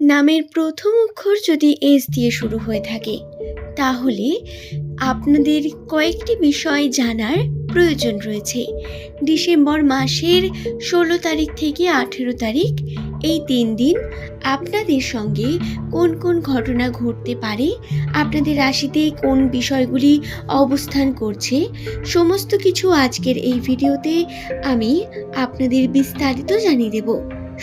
নামের প্রথম অক্ষর যদি এস দিয়ে শুরু হয়ে থাকে, তাহলে আপনাদের কয়েকটি বিষয় জানার প্রয়োজন রয়েছে। ডিসেম্বর মাসের ষোলো তারিখ থেকে আঠেরো তারিখ, এই তিন দিন আপনাদের সঙ্গে কোন কোন ঘটনা ঘটতে পারে, আপনাদের রাশিতে কোন বিষয়গুলি অবস্থান করছে, সমস্ত কিছু আজকের এই ভিডিওতে আমি আপনাদের বিস্তারিত জানিয়ে দেব।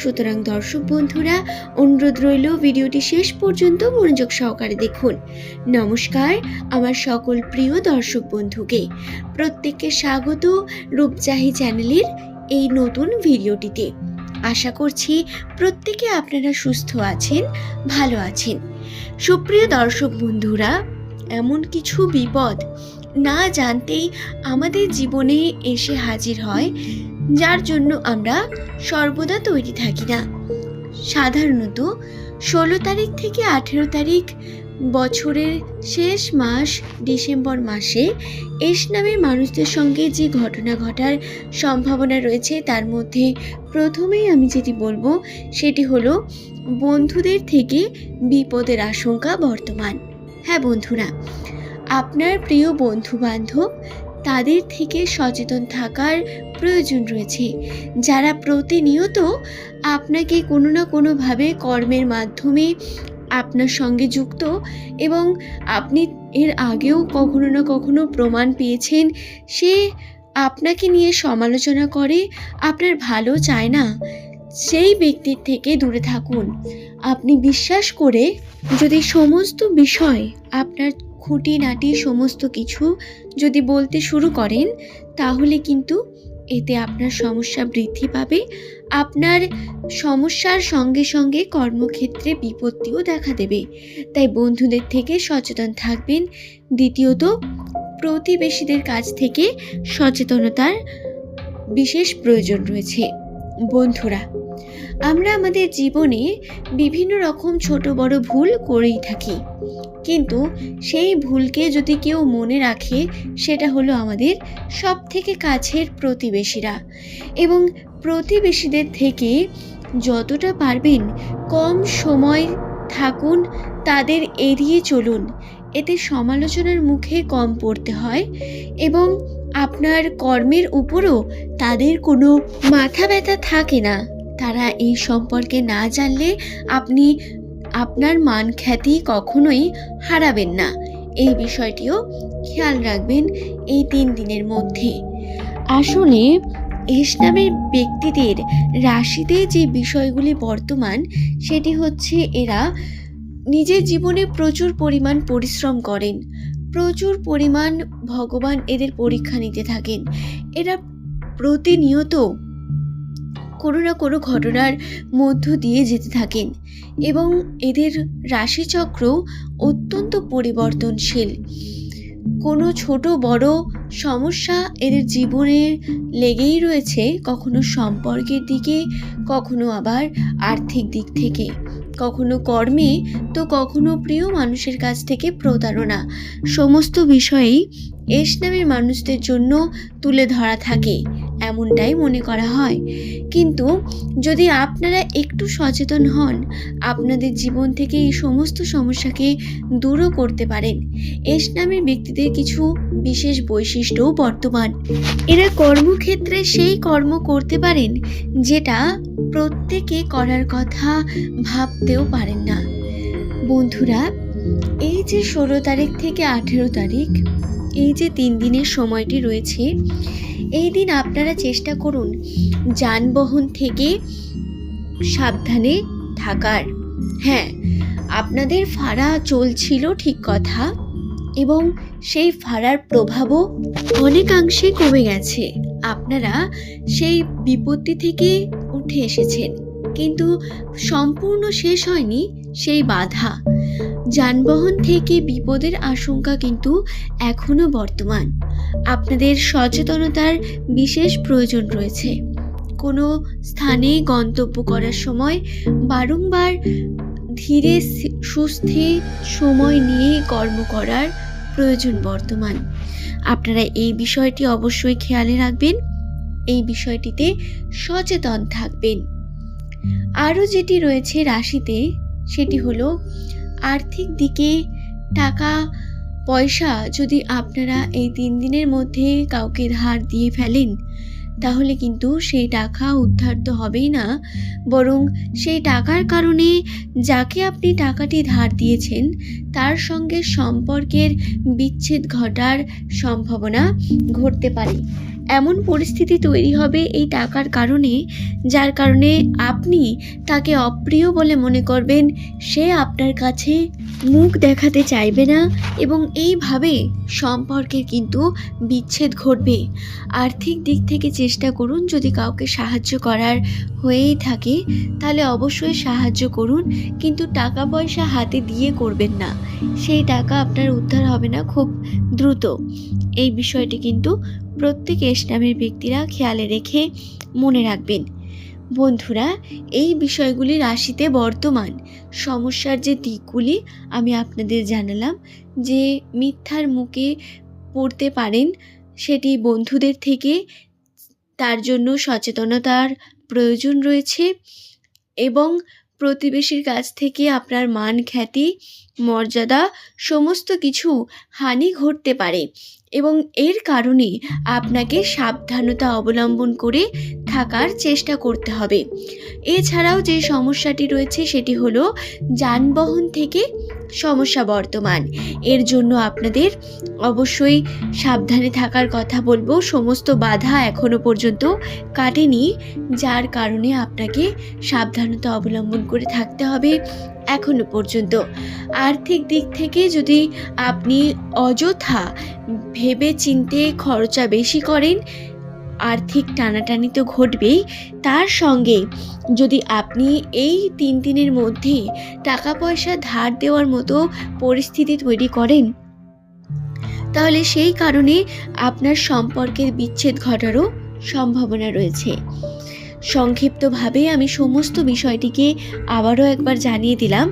সুতরাং দর্শক বন্ধুরা, অনুরোধ রইল ভিডিওটি শেষ পর্যন্ত মনোযোগ সহকারে দেখুন। নমস্কার আমার সকল প্রিয় দর্শক বন্ধুকে। প্রত্যেককে স্বাগত রূপচাহি চ্যানেলের এই নতুন ভিডিওটিতে। আশা করছি প্রত্যেকে আপনারা সুস্থ আছেন, ভালো আছেন। সুপ্রিয় দর্শক বন্ধুরা, এমন কিছু বিপদ না জানতেই আমাদের জীবনে এসে হাজির হয় যার জন্য আমরা সর্বদা তৈরি থাকি না। সাধারণত ষোলো তারিখ থেকে আঠেরো তারিখ বছরের শেষ মাস ডিসেম্বর মাসে এস নামের মানুষদের সঙ্গে যে ঘটনা ঘটার সম্ভাবনা রয়েছে তার মধ্যে প্রথমেই আমি যেটি বলব সেটি হলো বন্ধুদের থেকে বিপদের আশঙ্কা বর্তমান। হ্যাঁ বন্ধুরা, আপনার প্রিয় বন্ধু বান্ধব তাদের থেকে সচেতন থাকার প্রয়োজন রয়েছে। যারা প্রতিনিয়ত আপনাকে কোনো না কোনোভাবে কর্মের মাধ্যমে আপনার সঙ্গে যুক্ত এবং আপনি এর আগেও কখনো না কখনো প্রমাণ পেয়েছেন, সে আপনাকে নিয়ে সমালোচনা করে আপনার ভালো চায় না। সেই ব্যক্তির থেকে দূরে থাকুন। আপনি বিশ্বাস করে যদি সমস্ত বিষয় আপনার খুঁটিনাটি সমস্ত কিছু যদি বলতে শুরু করেন, তাহলে কিন্তু এতে আপনার সমস্যা বৃদ্ধি পাবে। আপনার সমস্যার সঙ্গে সঙ্গে কর্মক্ষেত্রে বিপত্তিও দেখা দেবে। তাই বন্ধুদের থেকে সচেতন থাকবেন। দ্বিতীয়ত, প্রতিবেশীদের কাছ থেকে সচেতনতার বিশেষ প্রয়োজন রয়েছে। বন্ধুরা আমরা আমাদের জীবনে বিভিন্ন রকম ছোট বড় ভুল করেই থাকি। কিন্তু সেই ভুলকে যদি কেউ মনে রাখে, সেটা হলো আমাদের সব থেকে কাছের প্রতিবেশীরা। এবং প্রতিবেশীদের থেকে যতটা পারবেন কম সময় থাকুন, তাদের এড়িয়ে চলুন। এতে সমালোচনার মুখে কম পড়তে হয় এবং আপনার কর্মের উপরও তাদের কোনো মাথা ব্যথা থাকে না। তারা এই সম্পর্কে না জানলে আপনি আপনার মান খ্যাতি কখনোই হারাবেন না। এই বিষয়টিও খেয়াল রাখবেন এই তিন দিনের মধ্যে। আসলে এস নামের ব্যক্তিদের রাশিতে যে বিষয়গুলি বর্তমান, সেটি হচ্ছে এরা নিজের জীবনে প্রচুর পরিমাণ পরিশ্রম করেন। প্রচুর পরিমাণ ভগবান এদের পরীক্ষা নিতে থাকেন। এরা প্রতিনিয়ত কোনো না কোনো ঘটনার মধ্য দিয়ে যেতে থাকেন এবং এদের রাশিচক্র অত্যন্ত পরিবর্তনশীল। কোনো ছোট বড় সমস্যা এদের জীবনে লেগেই রয়েছে কখনো সম্পর্কের দিকে, কখনো আবার আর্থিক দিক থেকে। কখনো কর্মে, তো কখনো প্রিয় মানুষের কাছ থেকে প্রতারণা। সমস্ত বিষয়েই এস নামের মানুষদের জন্য তুলে ধরা থাকে। এমনটাই মনে করা হয়। কিন্তু যদি আপনারা একটু সচেতন হন, আপনাদের জীবন থেকে এই সমস্ত সমস্যাকে দূরও করতে পারেন। এস নামের ব্যক্তিদের কিছু বিশেষ বৈশিষ্ট্যও বর্তমান। এরা কর্মক্ষেত্রে সেই কর্ম করতে পারেন, যেটা প্রত্যেকে করার কথা ভাবতেও পারেন না। বন্ধুরা, এই যে ষোলো তারিখ থেকে আঠেরো তারিখ, এই যে তিন দিনের সময়টি রয়েছে এই দিন আপনারা চেষ্টা করুন যানবাহন থেকে সাবধানে থাকার। হ্যাঁ আপনাদের ফাড়া চলছিল ঠিক কথা এবং সেই ভাড়ার প্রভাবও অনেকাংশে কমে গেছে। আপনারা সেই বিপত্তি থেকে উঠে এসেছেন। কিন্তু সম্পূর্ণ শেষ হয়নি সেই বাধা। যানবাহন থেকে বিপদের আশঙ্কা কিন্তু এখনও বর্তমান। আপনাদের সচেতনতার বিশেষ প্রয়োজন রয়েছে। কোনো স্থানে গন্তব্য করার সময় বারংবার ধীরে সুস্থে সময় নিয়ে কর্ম করার প্রয়োজন বর্তমান। আপনারা এই বিষয়টি অবশ্যই খেয়ালে রাখবেন। এই বিষয়টিতে সচেতন থাকবেন। আরও যেটি রয়েছে রাশিতে, সেটি হলো আর্থিক দিকে টাকা পয়সা যদি আপনারা এই তিন দিনের মধ্যে কাউকে ধার দিয়ে ফেলেন, তাহলে কিন্তু সেই টাকা উদ্ধার তো হবেই না। বরং সেই টাকার কারণে যাকে আপনি টাকাটি ধার দিয়েছেন, তার সঙ্গে সম্পর্কের বিচ্ছেদ ঘটার সম্ভাবনা ঘটতে পারে। এমন পরিস্থিতি তৈরি হবে এই টাকার কারণে, যার কারণে আপনি তাকে অপ্রিয় বলে মনে করবেন, সে আপনার কাছে মুখ দেখাতে চাইবে না এবং এইভাবে সম্পর্কের কিন্তু বিচ্ছেদ ঘটবে। আর্থিক দিক থেকে চেষ্টা করুন যদি কাউকে সাহায্য করার হয়েই থাকে, তাহলে অবশ্যই সাহায্য করুন, কিন্তু টাকা পয়সা হাতে দিয়ে করবেন না। সেই টাকা আপনার উদ্ধার হবে না খুব দ্রুত। এই বিষয়টি কিন্তু প্রত্যেক ইসলামের ব্যক্তিরা খেয়ালে রেখে মনে রাখবেন। বন্ধুরা, এই বিষয়গুলি রাশিতে বর্তমান। সমস্যার যে দিকগুলি আমি আপনাদের জানালাম, যে মিথ্যার মুখে পড়তে পারেন, সেটি বন্ধুদের থেকে তার জন্য সচেতনতার প্রয়োজন রয়েছে এবং প্রতিবেশীর কাছ থেকে আপনার মান, খ্যাতি, মর্যাদা, সমস্ত কিছু হানি ঘটতে পারে। এবং এর কারণে আপনাকে সাবধানতা অবলম্বন করে থাকার চেষ্টা করতে হবে। এছাড়াও যে সমস্যাটি রয়েছে সেটি হলো যানবাহন থেকে সমস্যা বর্তমান। এর জন্য আপনাদের অবশ্যই সাবধানে থাকার কথা বলব। সমস্ত বাধা এখনও পর্যন্ত কাটেনি, যার কারণে আপনাকে সাবধানতা অবলম্বন করে থাকতে হবে এখনও পর্যন্ত। আর্থিক দিক থেকে যদি আপনি অযথা ভেবে চিনতে খরচা বেশি করেন আর্থিক টানাটানি তো ঘটবেই। তার সঙ্গে যদি আপনি এই তিন দিনের মধ্যে টাকা পয়সা ধার দেওয়ার মতো পরিস্থিতি তৈরি করেন, তাহলে সেই কারণে আপনার সম্পর্কের বিচ্ছেদ ঘটারও সম্ভাবনা রয়েছে। সংক্ষিপ্তভাবে আমি সমস্ত বিষয়টিকে আবারও একবার জানিয়ে দিলাম।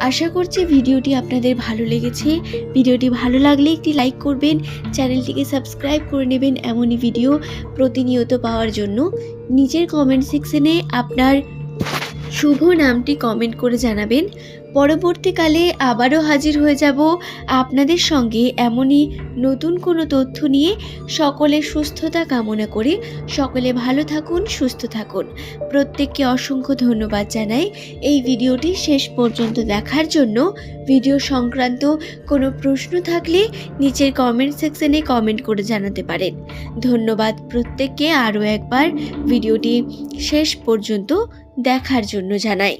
আশা করছি ভিডিওটি আপনাদের ভালো লেগেছে। ভিডিওটি ভালো লাগলে একটি লাইক করবেন, চ্যানেলটিকে সাবস্ক্রাইব করে নেবেন এমনই ভিডিও প্রতিনিয়ত পাওয়ার জন্য। নিজের কমেন্ট সেকশনে আপনার শুভ নামটি কমেন্ট করে জানাবেন। পরবর্তীকালে আবারও হাজির হয়ে যাব আপনাদের সঙ্গে এমনই নতুন কোনো তথ্য নিয়ে। সকলের সুস্থতা কামনা করে সকলে ভালো থাকুন, সুস্থ থাকুন। প্রত্যেককে অসংখ্য ধন্যবাদ জানাই। এই ভিডিওটি শেষ পর্যন্ত দেখার জন্য। ভিডিও সংক্রান্ত কোনো প্রশ্ন থাকলে নিচের কমেন্ট সেকশনে কমেন্ট করে জানাতে পারেন। ধন্যবাদ প্রত্যেককে। আরও একবার ভিডিওটি শেষ পর্যন্ত দেখার জন্য জানাই।